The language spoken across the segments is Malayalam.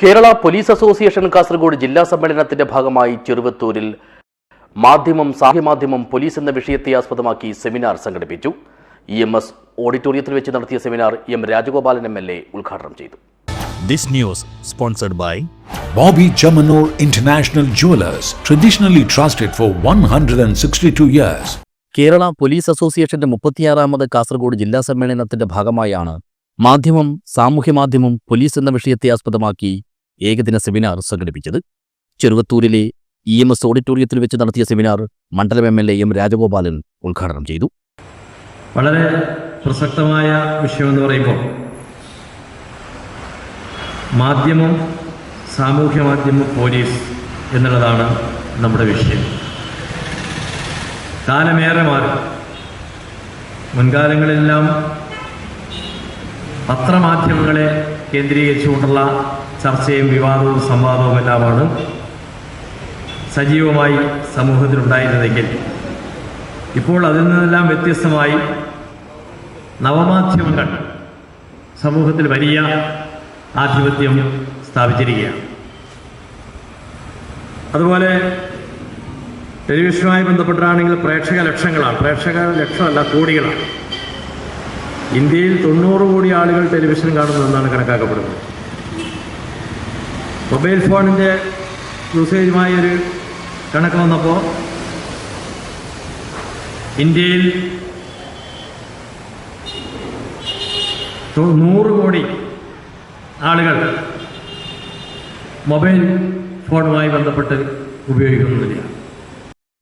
കേരള പോലീസ് അസോസിയേഷൻ കാസർഗോഡ് ജില്ലാ സമ്മേളനത്തിന്റെ ഭാഗമായി ചെറുവത്തൂരിൽ മാധ്യമം സാഹ്യമാധ്യമം പോലീസ് എന്ന വിഷയത്തെ ആസ്പദമാക്കി സെമിനാർ സംഘടിപ്പിച്ചു ഇ എം എസ് ഓഡിറ്റോറിയത്തിൽ വെച്ച് നടത്തിയ seminar M Rajagopalan M L A ഉദ്ഘാടനം ചെയ്തു This news sponsored by Bobby Chamanur International Jewelers, traditionally trusted for 162 years. Kerala police അസോസിയേഷന്റെ മുപ്പത്തിയാറാമത് കാസർഗോഡ് ജില്ലാ സമ്മേളനത്തിന്റെ ഭാഗമായാണ് മാധ്യമം സാമൂഹ്യ മാധ്യമം പോലീസ് എന്ന വിഷയത്തെ ആസ്പദമാക്കി ഏകദിന സെമിനാർ സംഘടിപ്പിച്ചത്. ചെറുവത്തൂരിലെ ഇ എം എസ് ഓഡിറ്റോറിയത്തിൽ വെച്ച് നടത്തിയ സെമിനാർ മണ്ഡലം M L A M Rajagopalan ഉദ്ഘാടനം ചെയ്തു. വളരെ പ്രസക്തമായ വിഷയമെന്ന് പറയുമ്പോൾ മാധ്യമം സാമൂഹ്യ മാധ്യമം പോലീസ് എന്നുള്ളതാണ് നമ്മുടെ വിഷയം. കാലമേറെ മാറി. മുൻകാലങ്ങളിലെല്ലാം പത്രമാധ്യമങ്ങളെ കേന്ദ്രീകരിച്ചുകൊണ്ടുള്ള ചർച്ചയും വിവാദവും സംവാദവും എല്ലാമാണ് സജീവമായി സമൂഹത്തിലുണ്ടായിരുന്നതെങ്കിൽ. ഇപ്പോൾ അതിൽ നിന്നെല്ലാം വ്യത്യസ്തമായി നവമാധ്യമങ്ങൾ സമൂഹത്തിൽ വലിയ ആധിപത്യം സ്ഥാപിച്ചിരിക്കുകയാണ്. അതുപോലെ ടെലിവിഷനുമായി ബന്ധപ്പെട്ടാണെങ്കിൽ പ്രേക്ഷക ലക്ഷങ്ങളാണ്. പ്രേക്ഷക ലക്ഷമല്ല കോടികളാണ്. ഇന്ത്യയിൽ തൊണ്ണൂറ് കോടി ആളുകൾ ടെലിവിഷൻ കാണുന്നതെന്നാണ് കണക്കാക്കപ്പെടുന്നത്. മൊബൈൽ ഫോണിന്റെ യൂസേജുമായി ഒരു കണക്ക് വന്നപ്പോൾ ഇന്ത്യയിൽ നൂറ് കോടി ആളുകൾ മൊബൈൽ ഫോണുമായി ബന്ധപ്പെട്ട് ഉപയോഗിക്കുന്നില്ല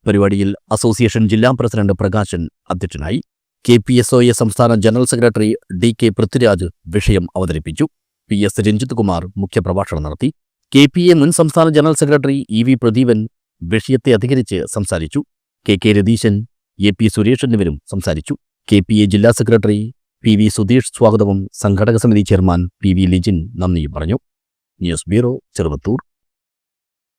പരിപാടിയിൽ അസോസിയേഷൻ ജില്ലാ പ്രസിഡന്റ് പ്രകാശൻ അധ്യക്ഷനായി K P S O A സംസ്ഥാന general secretary D K Prithviraj വിഷയം അവതരിപ്പിച്ചു. പി എസ് രഞ്ജിത് കുമാർ മുഖ്യപ്രഭാഷണം നടത്തി. കെ പി എ മുൻ സംസ്ഥാന general secretary E V Pradeepan വിഷയത്തെ അധികരിച്ച് സംസാരിച്ചു. K K Ratheeshan A P Suresh എന്നിവരും സംസാരിച്ചു. കെ പി എ ജില്ലാ സെക്രട്ടറി പി വി സുധീഷ് സ്വാഗതവും സംഘടക സമിതി ചെയർമാൻ പി വി ലിജിൻ നന്ദി പറഞ്ഞു. News bureau Cheruvathur.